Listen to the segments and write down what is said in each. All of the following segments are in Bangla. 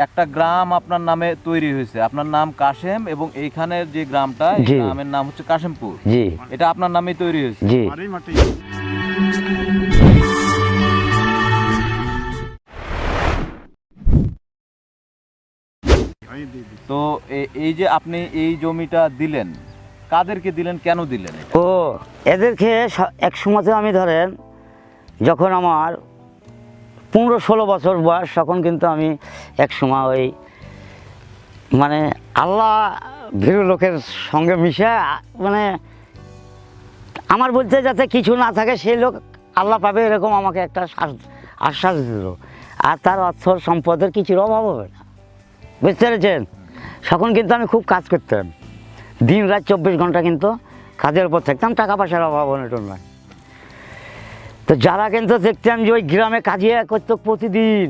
একটা গ্রাম আপনার নামে তৈরি হয়েছে আপনার নাম কাশেম এবং এইখানের যে গ্রামটা এই জি। গ্রামের নাম হচ্ছে কাশেমপুর জি এটা আপনার নামেই তৈরি হয়েছে জি। তো এ- এই যে আপনি এই জমিটা দিলেন কাদেরকে দিলেন কেন দিলেন এটা? ও এদেরকে স- এক সময়তে আমি ধরেন যখন আমার পনেরো ষোলো বছর বয়স তখন কিন্তু আমি এক সময় ওই মানে আল্লাহ ভীরু লোকের সঙ্গে মিশে মানে আমার বলতে যাতে কিছু না থাকে, সেই লোক আল্লাহ পাবে এরকম আমাকে একটা আশ্বাস দিল। আর তার অর্থ সম্পদের কিছুর অভাব হবে না। বুঝতে পেরেছেন? তখন কিন্তু আমি খুব কাজ করতাম। দিন রাত চব্বিশ ঘণ্টা কিন্তু কাজের উপর থাকতাম, টাকা পয়সার অভাব অনেকটা নয় তো যারা কিন্তু দেখতাম যে ওই গ্রামে কাজিয়া করতো প্রতিদিন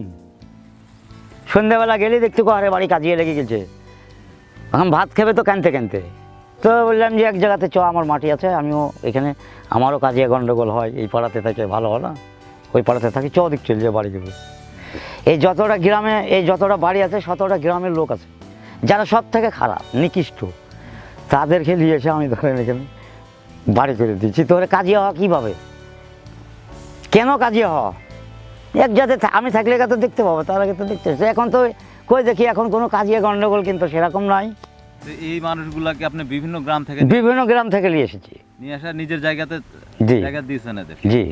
সন্ধ্যাবেলা গেলেই দেখতে কো আরে বাড়ি কাজিয়ে লেগে গেছে। এখন ভাত খেবে তো কানতে কানতে? তো বললাম যে এক জায়গাতে চ, আমার মাটি আছে, আমিও এখানে, আমারও কাজিয়ে গন্ডগোল হয়, এই পাড়াতে থাকে, ভালো হয় না? ওই পাড়াতে থাকি, চ দিক চলে যায় বাড়ি যাবে। এই যতটা গ্রামে, এই যতটা বাড়ি আছে ততটা গ্রামের লোক আছে, যারা সব থেকে খারাপ, নিকৃষ্ট তাদেরকে নিয়ে এসে আমি ধরেন এখানে বাড়ি করে দিচ্ছি। তোরে কাজিয়া হওয়া কীভাবে? কেন কাজিয়া হওয়া? এক যাতে আমি থাকলে তো দেখতে পাবো তার আগে তো দেখতে। এখন তো কই দেখি এখন কোনো কাজিয়ে গন্ডগোল কিন্তু সেরকম নাই। তো এই মানুষগুলাকে আপনি বিভিন্ন গ্রাম থেকে বিভিন্ন গ্রাম থেকে নিয়ে এসেছি। নিয়ে আসা নিজের জায়গাতে। জায়গা দিয়েছেন এদের। জি।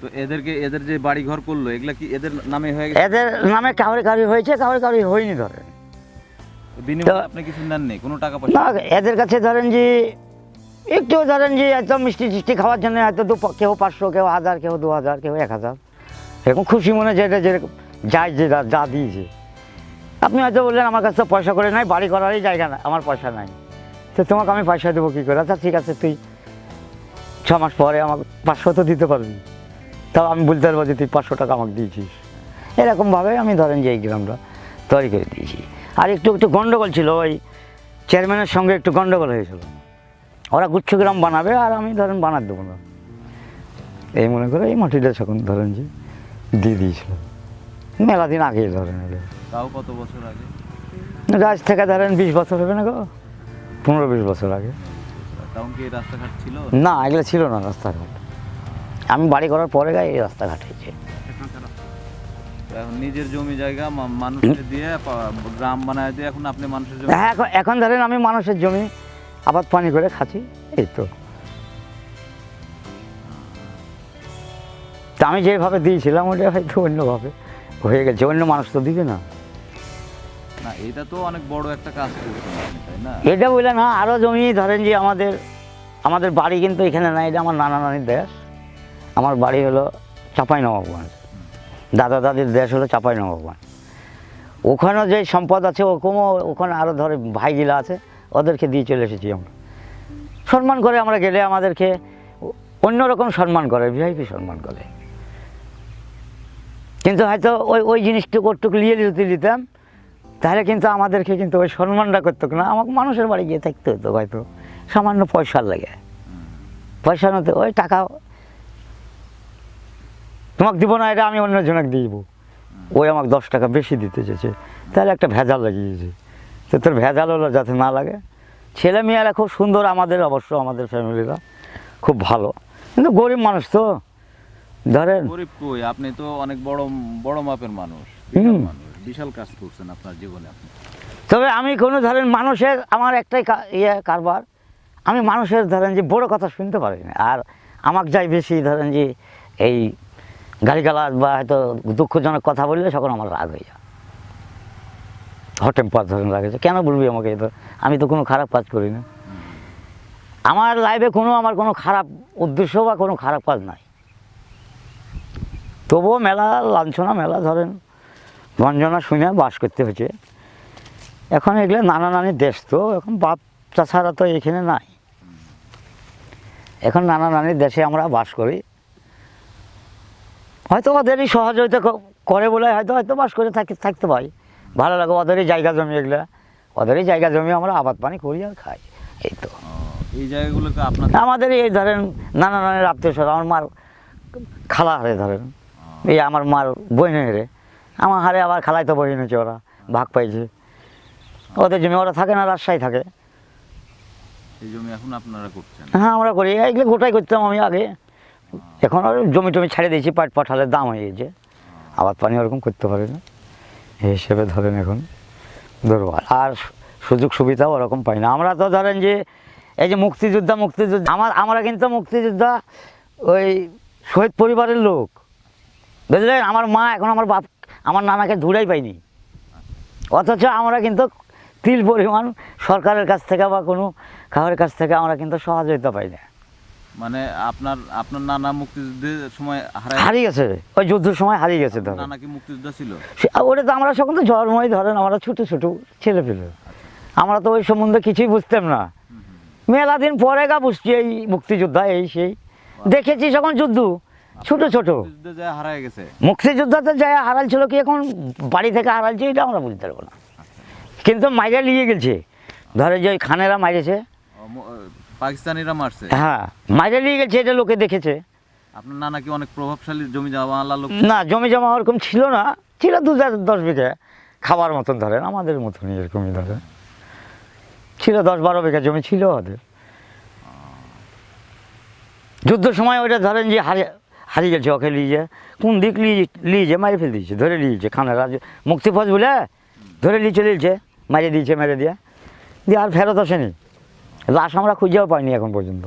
তো এদেরকে এদের যে বাড়ি ঘর করল এগুলা কি এদের নামে হয়ে গেছে? এদের নামে কাউরে কাউরি হয়েছে কাউরে কাউরি হয়নি ধরেন বিনিময়ে আপনি কিছু নেন নেই কোনো টাকা পয়সা? এদের কাছে ধরেন যে একটু ধরেন যে একদম মিষ্টি টিষ্টি খাওয়ার জন্য হয়তো দু কেউ পাঁচশো কেউ হাজার কেউ দু হাজার কেউ এক হাজার। এরকম খুশি মনে যেটা যেরকম যায় যে যা- দিয়েছে। আপনি হয়তো বললেন, আমার কাছে পয়সা করে নাই, বাড়ি করারই জায়গা না, আমার পয়সা নাই। তো তোমাকে আমি পয়সা দেবো কী করে? আচ্ছা ঠিক আছে, তুই ছ মাস পরে আমাকে পাঁচশো তো দিতে পারবি। তাও আমি বলতে পারব যে, তুই পাঁচশো টাকা আমাকে দিয়েছিস। এরকমভাবে আমি ধরেন যে, এই গ্রামটা তৈরি করে দিয়েছি। আর একটু একটু গণ্ডগোল ছিল, ওই চেয়ারম্যানের সঙ্গে একটু গণ্ডগোল হয়েছিল। ওরা গুচ্ছগ্রাম বানাবে, আর আমি ধরেন বানার দেবো না। এই মনে করে এই মাটিটা যখন ধরেন যে দিয়ে দিয়েছিল মেলা দিন আগেই ধরেন। তাও কত বছর আগে? আজ থেকে ধরেন বিশ বছর হবে না গো। পনেরো বিশ বছর আগে। তখন কি রাস্তাঘাট ছিল? না এগুলো ছিল না রাস্তাঘাট। আমি বাড়ি করার পরে গায়ে এই রাস্তাঘাট হয়েছে। নিজের জমি জায়গা মানুষকে দিয়ে গ্রাম বানায় দিয়ে এখন আপনি মানুষের জমি হ্যাঁ এখন এখন ধরেন আমি মানুষের জমি আবাদ পানি করে খাচ্ছি এই তো। তা আমি যেভাবে দিয়েছিলাম ওটা হয়তো অন্যভাবে হয়ে গেছে। অন্য মানুষ তো দিবে না। না এটা তো অনেক বড় একটা কাজ তাই না? এটা বলে না আরও জমি ধরেন যে আমাদের আমাদের বাড়ি কিন্তু এখানে নাই এটা আমার নানা নানির দেশ। আমার বাড়ি হলো চাপাই নবাবগঞ্জ দাদা দাদির দেশ হলো চাপাই নবাবগঞ্জ ওখানেও যে সম্পদ আছে ওরকমও ওখানে আরও ধরে ভাইগুলা আছে ওদেরকে দিয়ে চলে এসেছি আমরা। সম্মান করে আমরা গেলে আমাদেরকে অন্যরকম সম্মান করে ভিআইপি সম্মান করে। কিন্তু হয়তো ওই ওই জিনিসটুকু ওটুকু নিয়ে যদি নিতাম তাহলে কিন্তু আমাদেরকে কিন্তু ওই সম্মানটা করতো না। আমাকে মানুষের বাড়ি গিয়ে থাকতে হতো হয়তো। সামান্য পয়সা লাগে। পয়সা নতে ওই টাকা তোমাকে দিব না, এটা আমি অন্যজনকে দিব। ওই আমাকে দশ টাকা বেশি দিতে চেয়েছে। তাহলে একটা ভেজাল লাগিয়েছে তো তোর ভেজাল হলো যাতে না লাগে। ছেলে মেয়েরা খুব সুন্দর আমাদের, অবশ্য আমাদের ফ্যামিলিরা খুব ভালো। কিন্তু গরিব মানুষ তো। ধরেন। গরিব কই? আপনি তো অনেক বড় বড় মাপের মানুষ বিশাল মানুষ বিশাল কাজ করছেন আপনার জীবনে আপনি। তবে আমি কোনো ধরেন মানুষের আমার একটাই ইয়ে কারবার আমি মানুষের ধরেন যে বড় কথা শুনতে পারি না। আর আমাকে যাই বেশি ধরেন যে এই গালিগালাজ বা হয়তো দুঃখজনক কথা বললে তখন আমার রাগ হয়ে যায়। হট টেম্পার ধরেন রাগ হয়েছে। কেন বলবি আমাকে তো? আমি তো কোনো খারাপ কাজ করি না। আমার লাইফে কোনো আমার কোনো খারাপ উদ্দেশ্য বা কোনো খারাপ কাজ নাই। তবুও মেলা লাঞ্ছনা মেলা ধরেন গঞ্জনা শুনে বাস করতে হয়েছে। এখন এগুলো নানা নানির দেশ তো এখন বাপ চাষারা তো এখানে নাই। এখন নানা নানির দেশে আমরা বাস করি। হয়তো ওদেরই সহযোগিতা করে বলে হয়তো হয়তো বাস করে থাকি থাকতে পারি। ভালো লাগে ওদেরই জায়গা জমি এগুলো। ওদেরই জায়গা জমি আমরা আবাদ পানি করি আর খাই এই তো। এই জায়গাগুলোকে আপনার আমাদের এই ধরেন নানা নানির আত্মীয় স্বজন আমার মার খালা হারে ধরেন। এই আমার মার বইনে রে। আমার হারে আবার খালাই তো বহিন হয়েছে ওরা ভাগ পাইছে। ওদের জমি ওরা থাকে না রাজশাহী থাকে। এখন আপনারা হ্যাঁ আমরা করি। এগুলো গোটাই করতাম আমি আগে। এখন আর জমি টমি ছেড়ে দিয়েছি পাট পাঠালের দাম হয়ে গেছে। আবার পানি ওরকম করতে পারে না। এই হিসেবে ধরেন এখন ধরবো আর সুযোগ সুবিধাও ওরকম পাই না। আমরা তো ধরেন যে এই যে মুক্তিযোদ্ধা মুক্তিযোদ্ধা আমার আমরা কিন্তু মুক্তিযোদ্ধা ওই শহীদ পরিবারের লোক। বুঝলেন আমার মা এখন আমার বাপ আমার নানাকে ধুলাই পাইনি। অথচ আমরা কিন্তু তিল পরিমাণ সরকারের কাছ থেকে বা কোনো কারোর কাছ থেকে আমরা কিন্তু সহযোগিতা পাই না। মানে আপনার আপনার নানা মুক্তিযুদ্ধের সময় হারিয়ে গেছে। ওই যুদ্ধের সময় হারিয়ে গেছে ধরেন নানা কি মুক্তিযোদ্ধা ছিল? ওটা তো আমরা সকল তো জন্মই ধরেন আমরা ছোটো ছোটো ছেলে পেলে। আমরা তো ওই সম্বন্ধে কিছুই বুঝতাম না। মেলা দিন পরে গা বুঝছি এই মুক্তিযোদ্ধা এই সেই। দেখেছি যখন যুদ্ধ ছোট ছোট। হারায় গেছে। মুক্তিযোদ্ধাতে যায় হারাল ছিল কি এখন বাড়ি থেকে হারালছে এটা আমরা বুঝতে পারব না। কিন্তু মাইরে নিয়ে গেছে ধরে যে ওই খানেরা মাইরেছে পাকিস্তানিরা মারছে? হ্যাঁ মাইরে নিয়ে গেছে এটা লোকে দেখেছে। আপনার নানা কি অনেক প্রভাবশালী জমি জমা লোক না জমি জমা ওরকম ছিল না। ছিল দু চার দশ বিঘা। খাবার মতন ধরেন আমাদের মতনই এরকমই ধরেন। ছিল দশ বারো বিঘা জমি ছিল ওদের। যুদ্ধের সময় ওইটা ধরেন যে হারিয়ে হারিয়ে গেছে, ওকে লিয়ে কোন দিক লিয়ে লিয়েছে মারি ফেলে দিয়েছে, ধরে নিয়েছে মুক্তি মুক্তিপথ বলে ধরে নিয়ে চলে মারিয়ে দিয়েছে, মেরে দিয়ে। দিয়ে আর ফেরত আসেনি। লাশ আমরা খুঁজেও পাইনি এখন পর্যন্ত।